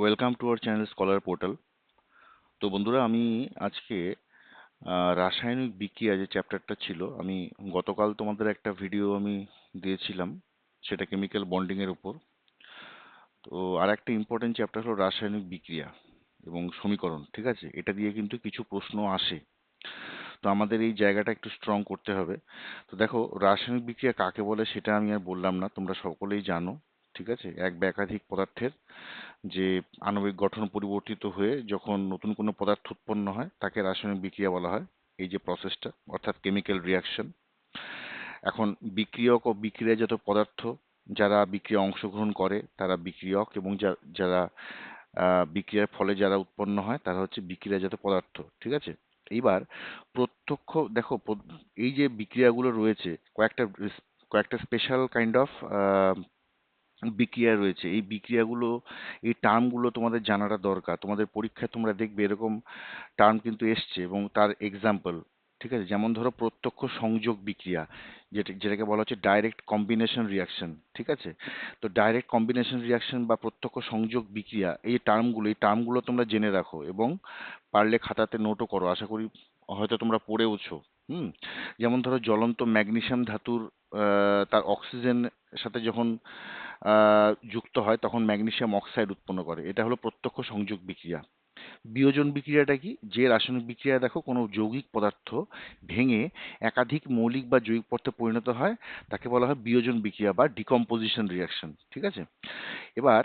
Welcome to our channel Scholar Portal তো বন্ধুরা, আমি আজকে রাসায়নিক বিক্রিয়া যে চ্যাপ্টারটা ছিল, আমি গতকাল তোমাদের একটা ভিডিও আমি দিয়েছিলাম, সেটা কেমিক্যাল বন্ডিংয়ের উপর। তো আর একটা ইম্পর্টেন্ট চ্যাপ্টার হলো রাসায়নিক বিক্রিয়া এবং সমীকরণ, ঠিক আছে? এটা দিয়ে কিন্তু কিছু প্রশ্ন আসে। তো আমাদের এই জায়গাটা একটু স্ট্রং করতে হবে। তো দেখো, রাসায়নিক বিক্রিয়া কাকে বলে সেটা আমি আর বললাম না, তোমরা সকলেই জানো। ঠিক আছে? এক বা একাধিক পদার্থের যে আণবিক গঠন পরিবর্তিত হয়ে যখন নতুন কোনো পদার্থ উৎপন্ন হয়, তাকে রাসায়নিক বিক্রিয়া বলা হয়। এই যে প্রসেসটা অর্থাৎ কেমিক্যাল রিয়াকশন এখন বিক্রিয়ক ও বিক্রিয়াজাত পদার্থ যারা বিক্রিয়া অংশগ্রহণ করে, তারা বিক্রিয়ক এবং যারা বিক্রিয়ার ফলে যারা উৎপন্ন হয়, তারা হচ্ছে বিক্রিয়াজাত পদার্থ, ঠিক আছে? এইবার প্রত্যক্ষ, দেখো, এই যে বিক্রিয়াগুলো রয়েছে, কয়েকটা কয়েকটা স্পেশাল কাইন্ড অফ বিক্রিয়া রয়েছে। এই বিক্রিয়াগুলো, এই টার্মগুলো তোমাদের জানাটা দরকার। তোমাদের পরীক্ষায় তোমরা দেখবে এরকম টার্ম কিন্তু এসছে এবং তার এক্সাম্পল ঠিক আছে? যেমন ধরো প্রত্যক্ষ সংযোগ বিক্রিয়া, যেটা, যেটাকে বলা হচ্ছে ডাইরেক্ট কম্বিনেশন রিয়াকশন ঠিক আছে? তো ডাইরেক্ট কম্বিনেশন রিয়াকশন বা প্রত্যক্ষ সংযোগ বিক্রিয়া, এই টার্মগুলো এই টার্মগুলো তোমরা জেনে রাখো এবং পারলে খাতাতে নোটও করো। আশা করি হয়তো তোমরা পড়েওছো, হুম? যেমন ধরো জ্বলন্ত ম্যাগনেসিয়াম ধাতুর তার অক্সিজেন সাথে যখন যুক্ত হয়, তখন ম্যাগনেসিয়াম অক্সাইড উৎপন্ন করে। এটা হলো প্রত্যক্ষ সংযোগ বিক্রিয়া। বিয়োজন বিক্রিয়াটা কি? যে রাসায়নিক বিক্রিয়া, দেখো, কোনো যৌগিক পদার্থ ভেঙে একাধিক মৌলিক বা জৈবিক পদার্থে পরিণত হয়, তাকে বলা হয় বিয়োজন বিক্রিয়া বা ডিকম্পোজিশন রিয়াকশন ঠিক আছে? এবার,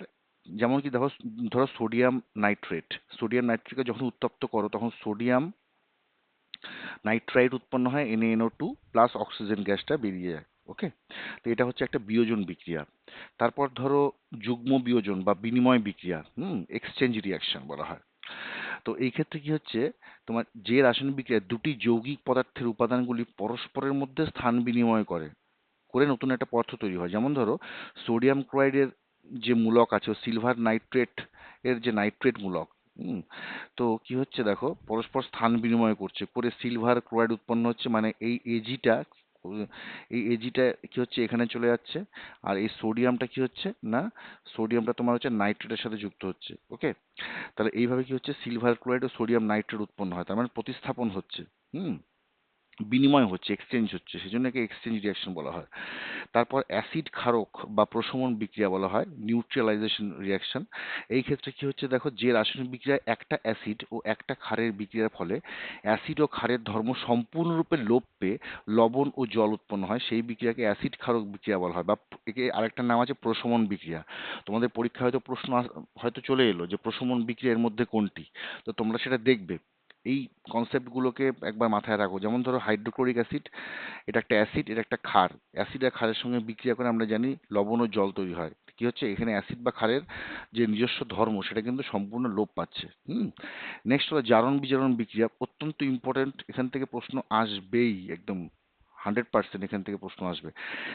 যেমন কি দেখো, ধরো সোডিয়াম নাইট্রেট। সোডিয়াম নাইট্রেটকে যখন উত্তপ্ত করো, তখন সোডিয়াম নাইট্রাইট উৎপন্ন হয় NaNO2 টু প্লাস অক্সিজেন গ্যাসটা বেরিয়ে যায়। ওকে তো এটা হচ্ছে একটা বিয়োজন বিক্রিয়া। তারপর ধরো যুগ্ম বিয়োজন বা বিনিময় বিক্রিয়া, হুম? এক্সচেঞ্জ রিয়াকশন বলা হয়। তো এই ক্ষেত্রে কি হচ্ছে? তোমার যে রাসায়নিক বিক্রিয়া দুটি যৌগিক পদার্থের উপাদানগুলি পরস্পরের মধ্যে স্থান বিনিময় করে করে নতুন একটা পদার্থ তৈরি হয়। যেমন ধরো সোডিয়াম ক্লোরাইডের যে মূলক আছে সিলভার নাইট্রেট এর যে নাইট্রেট মূলক তো কি হচ্ছে দেখো? পরস্পর স্থান বিনিময় করছে। করে সিলভার ক্লোরাইড উৎপন্ন হচ্ছে মানে এই এজিটা এই এজিটা কি হচ্ছে? এখানে চলে যাচ্ছে। আর এই সোডিয়ামটা কি হচ্ছে? না সোডিয়ামটা তোমার হচ্ছে নাইট্রেটের সাথে যুক্ত হচ্ছে ওকে তাহলে এইভাবে কি হচ্ছে? সিলভার ক্লোরাইড ও সোডিয়াম নাইট্রেট উৎপন্ন হয়, তার মানে প্রতিস্থাপন হচ্ছে, হুম? বিনিময় হচ্ছে এক্সচেঞ্জ হচ্ছে, সেজন্য একে এক্সচেঞ্জ রিয়াকশন বলা হয়। তারপর অ্যাসিড ক্ষারক বা প্রশমন বিক্রিয়া বলা হয় নিউট্রালাইজেশন রিয়াকশন এই ক্ষেত্রে কি হচ্ছে দেখো, যে রাসায়নিক বিক্রিয়ায় একটা অ্যাসিড ও একটা ক্ষারের বিক্রিয়ার ফলে অ্যাসিড ও ক্ষারের ধর্ম সম্পূর্ণরূপে লোপ পেয়ে লবণ ও জল উৎপন্ন হয়। সেই বিক্রিয়াকে অ্যাসিড ক্ষারক বিক্রিয়া বলা হয় বা একে আরেকটা নাম আছে প্রশমন বিক্রিয়া। তোমাদের পরীক্ষা হয়তো প্রশ্ন হয়তো চলে এলো যে প্রশমন বিক্রিয়ার মধ্যে কোনটি? তো তোমরা সেটা দেখবে। এই কনসেপ্টগুলোকে একবার মাথায় রাখো। যেমন ধরো হাইড্রোক্লোরিক অ্যাসিড এটা একটা অ্যাসিড এটা একটা ক্ষার। অ্যাসিড আর ক্ষারের সঙ্গে বিক্রিয়া করে আমরা জানি লবণ ও জল তৈরি হয়। কি হচ্ছে? এখানে অ্যাসিড বা ক্ষারের যে নিজস্ব ধর্ম, সেটা কিন্তু সম্পূর্ণ লোপ পাচ্ছে। হুম? নেক্সট হলো জারণ বিজারণ বিক্রিয়া। অত্যন্ত ইম্পর্টেন্ট এখান থেকে প্রশ্ন আসবেই একদম। হান্ড্রেড পার্সেন্ট এখান থেকে প্রশ্ন আসবে।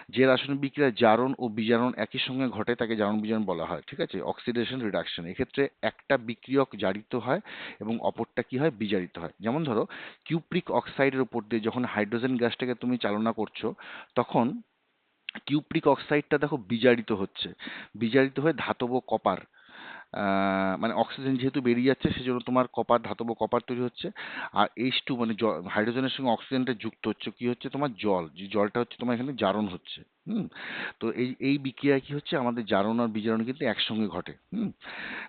যে রাসায়নিক বিক্রিয়া জারণ ও বিজারণ একই সঙ্গে ঘটে তাকে জারণ বিজারণ বলা হয়, ঠিক আছে? অক্সিডেশন রিডাকশন এক্ষেত্রে একটা বিক্রিয়ক জারিত হয় এবং অপরটা কি হয়? বিজারিত হয়। যেমন ধরো কিউপ্রিক অক্সাইডের উপর দিয়ে যখন হাইড্রোজেন গ্যাসটাকে তুমি চালনা করছ, তখন কিউপ্রিক অক্সাইডটা দেখো বিজারিত হচ্ছে। বিজারিত হয়ে ধাতব কপার মানে অক্সিজেন যেহেতু বেরিয়ে যাচ্ছে, সেজন্য তোমার কপার ধাতব কপার তৈরি হচ্ছে। আর এইচ টু মানে হাইড্রোজেনের সঙ্গে অক্সিজেনটা যুক্ত হচ্ছে। কি হচ্ছে? তোমার জল। যে জলটা হচ্ছে তোমার এখানে জারণ হচ্ছে। হুম? তো এই এই বিক্রিয়া কি হচ্ছে? আমাদের জারণ আর বিজারণ কিন্তু একসঙ্গে ঘটে। হুম?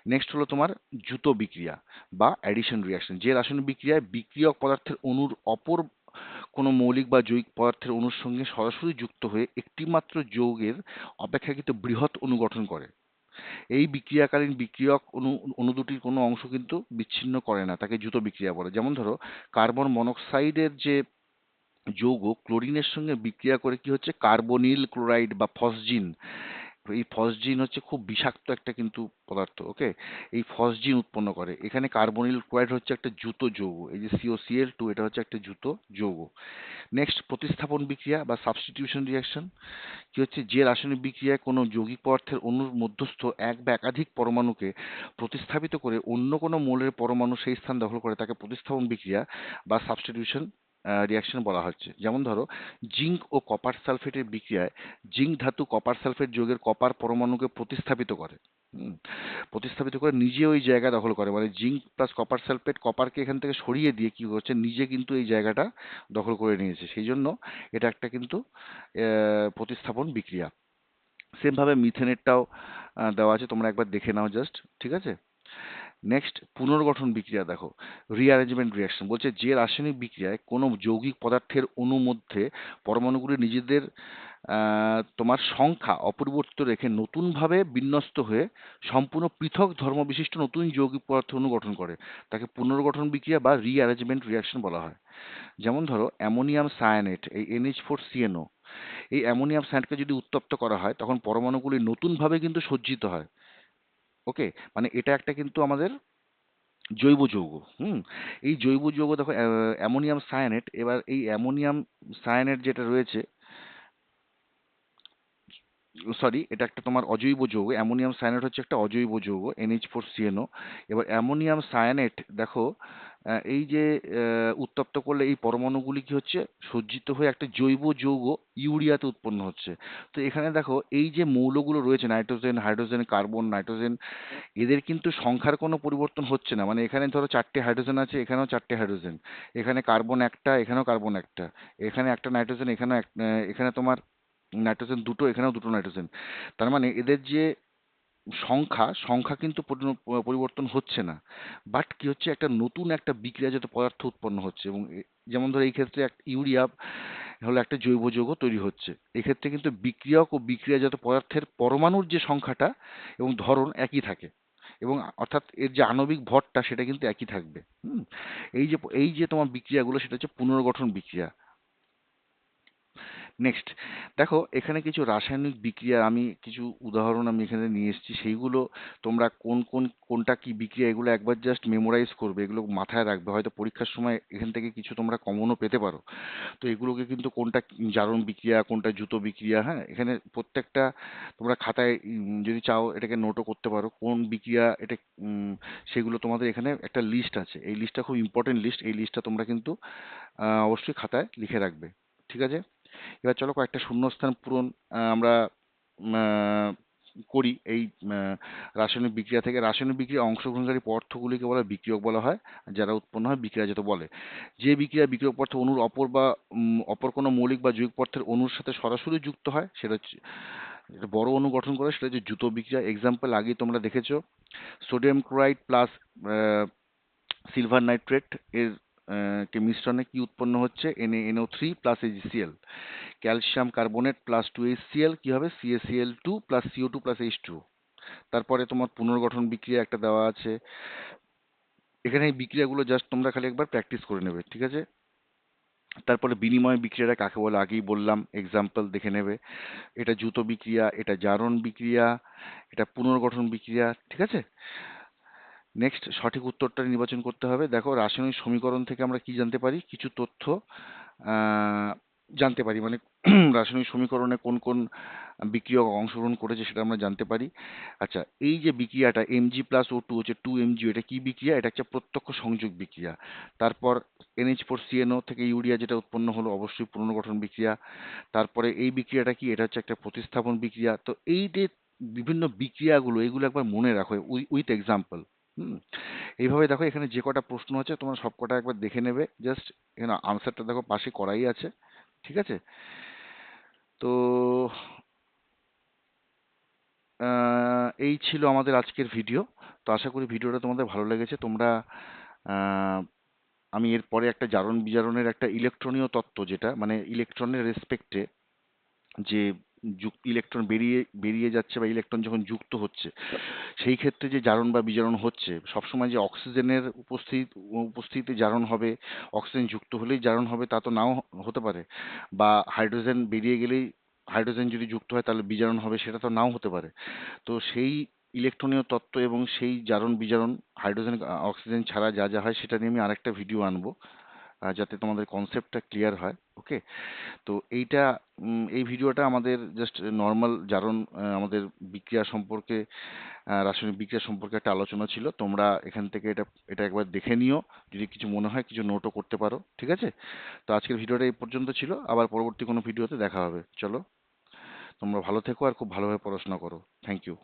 নেক্সট হলো তোমার জুতো বিক্রিয়া বা অ্যাডিশন রিয়াকশন যে রাসায়নিক বিক্রিয়ায় বিক্রিয়ক পদার্থের অণুর অপর কোনো মৌলিক বা জৈবিক পদার্থের অণুর সঙ্গে সরাসরি যুক্ত হয়ে একটিমাত্র যৌগের অপেক্ষাকৃত বৃহৎ অনুগঠন করে। এই বিক্রিয়াকালীন বিক্রিয়ক অনু অণু দুটির কোনো অংশ কিন্তু বিচ্ছিন্ন করে না, তাকে জুতো বিক্রিয়া বলে। যেমন ধরো, কার্বন মনোক্সাইডের যে যৌগ, ক্লোরিনের সঙ্গে বিক্রিয়া করে কি হচ্ছে? কার্বনিল ক্লোরাইড বা ফসজিন। এই ফসজিন হচ্ছে খুব বিষাক্ত একটা কিন্তু পদার্থ ওকে এই ফসজিন উৎপন্ন করে। এখানে কার্বনিল ক্লোরাইড হচ্ছে একটা জুতো যৌগ, এই যে সিওসিএল টু এটা হচ্ছে একটা জুতো যৌগ। নেক্সট প্রতিস্থাপন বিক্রিয়া বা সাবস্টিটিউশন রিয়াকশন কি হচ্ছে? যে রাসায়নিক বিক্রিয়ায় কোনো যৌগিক পদার্থের অণুর মধ্যস্থ এক বা একাধিক পরমাণুকে প্রতিস্থাপিত করে অন্য কোনো মৌলের পরমাণু সেই স্থান দখল করে, তাকে প্রতিস্থাপন বিক্রিয়া বা সাবস্টিটিউশন রিয়াকশন বলা হচ্ছে। যেমন ধরো জিঙ্ক ও কপার সালফেটের বিক্রিয়ায় জিঙ্ক ধাতু কপার সালফেট যৌগের কপার পরমাণুকে প্রতিস্থাপিত করে। প্রতিস্থাপিত করে নিজে ওই জায়গা দখল করে। মানে জিঙ্ক প্লাস কপার সালফেট কপারকে এখান থেকে সরিয়ে দিয়ে কি করছে, নিজে কিন্তু এই জায়গাটা দখল করে নিয়েছে। সেই জন্য এটা একটা কিন্তু প্রতিস্থাপন বিক্রিয়া। সেমভাবে মিথেনেরটাও দেওয়া আছে। তোমরা একবার দেখে নাও জাস্ট ঠিক আছে? নেক্সট পুনর্গঠন বিক্রিয়া দেখো রিঅ্যারেঞ্জমেন্ট রিয়াকশন বলছে যে রাসায়নিক বিক্রিয়ায় কোনো যৌগিক পদার্থের অণু মধ্যে পরমাণুগুলি নিজেদের তোমার সংখ্যা অপরিবর্তিত রেখে নতুনভাবে বিন্যস্ত হয়ে সম্পূর্ণ পৃথক ধর্মবিশিষ্ট নতুন যৌগিক পদার্থ অণু গঠন করে। তাকে পুনর্গঠন বিক্রিয়া বা রিঅ্যারেঞ্জমেন্ট রিয়াকশন বলা হয়। যেমন ধরো, অ্যামোনিয়াম সায়ানেট, এই এনএইচ ফোর সিএনও এই অ্যামোনিয়াম সায়ানেটকে যদি উত্তপ্ত করা হয়, তখন পরমাণুগুলি নতুনভাবে কিন্তু সজ্জিত হয়। ওকে মানে এটা একটা কিন্তু আমাদের জৈব যৌগ, হুম? এই জৈব যৌগ দেখো, অ্যা- অ্যামোনিয়াম সায়ানেট, এবার এই অ্যামোনিয়াম সায়ানেট যেটা রয়েছে, সরি, এটা একটা তোমার অজৈব যৌগ, অ্যামোনিয়াম সায়ানেট হচ্ছে একটা অজৈব যৌগ এনএইচ ফোর সিএনও এবার অ্যামোনিয়াম সায়ানেট দেখো এই যে উত্তপ্ত করলে এই পরমাণুগুলি কি হচ্ছে? সজ্জিত হয়ে একটা জৈব যৌগ ইউরিয়াতে উৎপন্ন হচ্ছে। তো এখানে দেখো, এই যে মৌলগুলো রয়েছে, নাইট্রোজেন, হাইড্রোজেন, কার্বন, নাইট্রোজেন, এদের কিন্তু সংখ্যার কোনো পরিবর্তন হচ্ছে না। মানে এখানে ধরো চারটে হাইড্রোজেন আছে, এখানেও চারটে হাইড্রোজেন। এখানে কার্বন একটা, এখানেও কার্বন একটা। এখানে একটা নাইট্রোজেন, এখানেও এক- এখানে তোমার নাইট্রোজেন দুটো, এখানেও দুটো নাইট্রোজেন। তার মানে এদের যে সংখ্যা সংখ্যা কিন্তু পরিবর্তন হচ্ছে না। বাট কি হচ্ছে? একটা নতুন একটা বিক্রিয়াজাত পদার্থ উৎপন্ন হচ্ছে এবং যেমন ধরো এই ক্ষেত্রে এক ইউরিয়া হলো একটা জৈব যৌগ তৈরি হচ্ছে। এক্ষেত্রে কিন্তু বিক্রিয়ক ও বিক্রিয়াজাত পদার্থের পরমাণুর যে সংখ্যাটা এবং ধরন একই থাকে। এবং অর্থাৎ এর যে আণবিক ভরটা সেটা কিন্তু একই থাকবে। হুম? এই যে এই যে তোমার বিক্রিয়াগুলো সেটা হচ্ছে পুনর্গঠন বিক্রিয়া। নেক্সট দেখো, এখানে কিছু রাসায়নিক বিক্রিয়া আমি কিছু উদাহরণ আমি এখানে নিয়ে এসেছি। সেইগুলো তোমরা কোন কোন, কোনটা কি বিক্রিয়া, এগুলো একবার জাস্ট মেমোরাইজ করবে। এগুলো মাথায় রাখবে। হয়তো পরীক্ষার সময় এখান থেকে কিছু তোমরা কমনও পেতে পারো। তো এগুলোকে কিন্তু কোনটা জারণ বিক্রিয়া, কোনটা জুতো বিক্রিয়া হ্যাঁ? এখানে প্রত্যেকটা তোমরা খাতায় যদি চাও এটাকে নোটও করতে পারো। কোন বিক্রিয়া এটা সেগুলো তোমাদের এখানে একটা লিস্ট আছে। এই লিস্টটা খুব ইম্পর্টেন্ট লিস্ট এই লিস্টটা তোমরা কিন্তু অবশ্যই খাতায় লিখে রাখবে। ঠিক আছে? এবার চলো কয়েকটা শূন্যস্থান পূরণ আমরা করি। এই রাসায়নিক বিক্রিয়া থেকে রাসায়নিক বিক্রিয়া অংশগ্রহণকারী পদার্থগুলিকে বলা বিক্রিয়ক বলা হয়, যারা উৎপন্ন হয় বিক্রিয়া যেটা বলে। যে বিক্রিয়া বিক্রিয়ক পদার্থ অণুর অপর বা অপর কোনো মৌলিক বা যৌগিক পদার্থের অণুর সাথে সরাসরি যুক্ত হয়, সেটা হচ্ছে বড় অণু গঠন করে, সেটা হচ্ছে জুতো বিক্রিয়া। এক্সাম্পল আগেই তোমরা দেখেছ। Sodium chloride plus silver nitrate এর কে মিশ্রণে কি উৎপন্ন হচ্ছে? N NO three plus HCl calcium carbonate plus two HCl কি হবে? CaCl two plus CO two plus H two তারপরে তোমার পুনর্গঠন বিক্রিয়া একটা দেওয়া আছে। এখানে এই বিক্রিয়াগুলো জাস্ট তোমরা খালি একবার প্র্যাকটিস করে নেবে, ঠিক আছে? তারপরে বিনিময় বিক্রিয়াটা কাকে বলে? আগেই বললাম এক্সাম্পল দেখে নেবে। এটা জুতো বিক্রিয়া, এটা জারণ বিক্রিয়া, এটা পুনর্গঠন বিক্রিয়া, ঠিক আছে? নেক্সট সঠিক উত্তরটা নির্বাচন করতে হবে। দেখো, রাসায়নিক সমীকরণ থেকে আমরা কি জানতে পারি? কিছু তথ্য জানতে পারি। মানে রাসায়নিক সমীকরণে কোন কোন বিক্রিয়ক অংশগ্রহণ করেছে সেটা আমরা জানতে পারি। আচ্ছা এই যে বিক্রিয়াটা এমজি প্লাস ও টু হচ্ছে টু এমজি এটা কি বিক্রিয়া? এটা হচ্ছে প্রত্যক্ষ সংযোগ বিক্রিয়া। তারপর এনএইচ ফোর সিএনও থেকে ইউরিয়া যেটা উৎপন্ন হলো, অবশ্যই পুনর্গঠন বিক্রিয়া। তারপরে এই বিক্রিয়াটা কি? এটা হচ্ছে একটা প্রতিস্থাপন বিক্রিয়া। তো এই যে বিভিন্ন বিক্রিয়াগুলো, এগুলো একবার মনে রাখো উইথ এক্সাম্পল হুম এইভাবে দেখো এখানে যে কটা প্রশ্ন আছে তোমরা সব কটা একবার দেখে নেবে। জাস্ট এখানে আনসারটা দেখো পাশে করাই আছে, ঠিক আছে? তো এই ছিল আমাদের আজকের ভিডিও তো আশা করি ভিডিওটা তোমাদের ভালো লেগেছে। তোমরা আমি এরপরে একটা জারণ বিজারণের একটা ইলেকট্রনীয় তত্ত্ব যেটা মানে ইলেকট্রনের রেসপেক্টে যে ইলেকট্রন বেরিয়ে বেরিয়ে যাচ্ছে বা ইলেকট্রন যখন যুক্ত হচ্ছে, সেই ক্ষেত্রে যে জারণ বা বিজারণ হচ্ছে, সবসময় যে অক্সিজেনের উপস্থিত উপস্থিতিতে জারণ হবে, অক্সিজেন যুক্ত হলেই জারণ হবে, তা তো নাও হতে পারে, বা হাইড্রোজেন বেরিয়ে গেলেই হাইড্রোজেন যদি যুক্ত হয় তাহলে বিজারণ হবে, সেটা তো নাও হতে পারে। তো সেই ইলেকট্রনীয় তত্ত্ব এবং সেই জারণ বিজারণ, হাইড্রোজেন, অক্সিজেন ছাড়া যা যা হয়, সেটা নিয়ে আমি আরেকটা ভিডিও আনব যাতে তোমাদের কনসেপ্টটা ক্লিয়ার হয়। ওকে তো এইটা এই ভিডিওটা আমাদের জাস্ট নর্মাল জারণ আমাদের বিক্রিয়া সম্পর্কে রাসায়নিক বিক্রিয়া সম্পর্কে একটা আলোচনা ছিল। তোমরা এখান থেকে এটা এটা একবার দেখে নিও। যদি কিছু মনে হয়, কিছু নোটও করতে পারো। ঠিক আছে? তো আজকের ভিডিওটা এই পর্যন্ত ছিল। আবার পরবর্তী কোনো ভিডিওতে দেখা হবে। চলো, তোমরা ভালো থেকো আর খুব ভালোভাবে পড়াশোনা করো। Thank you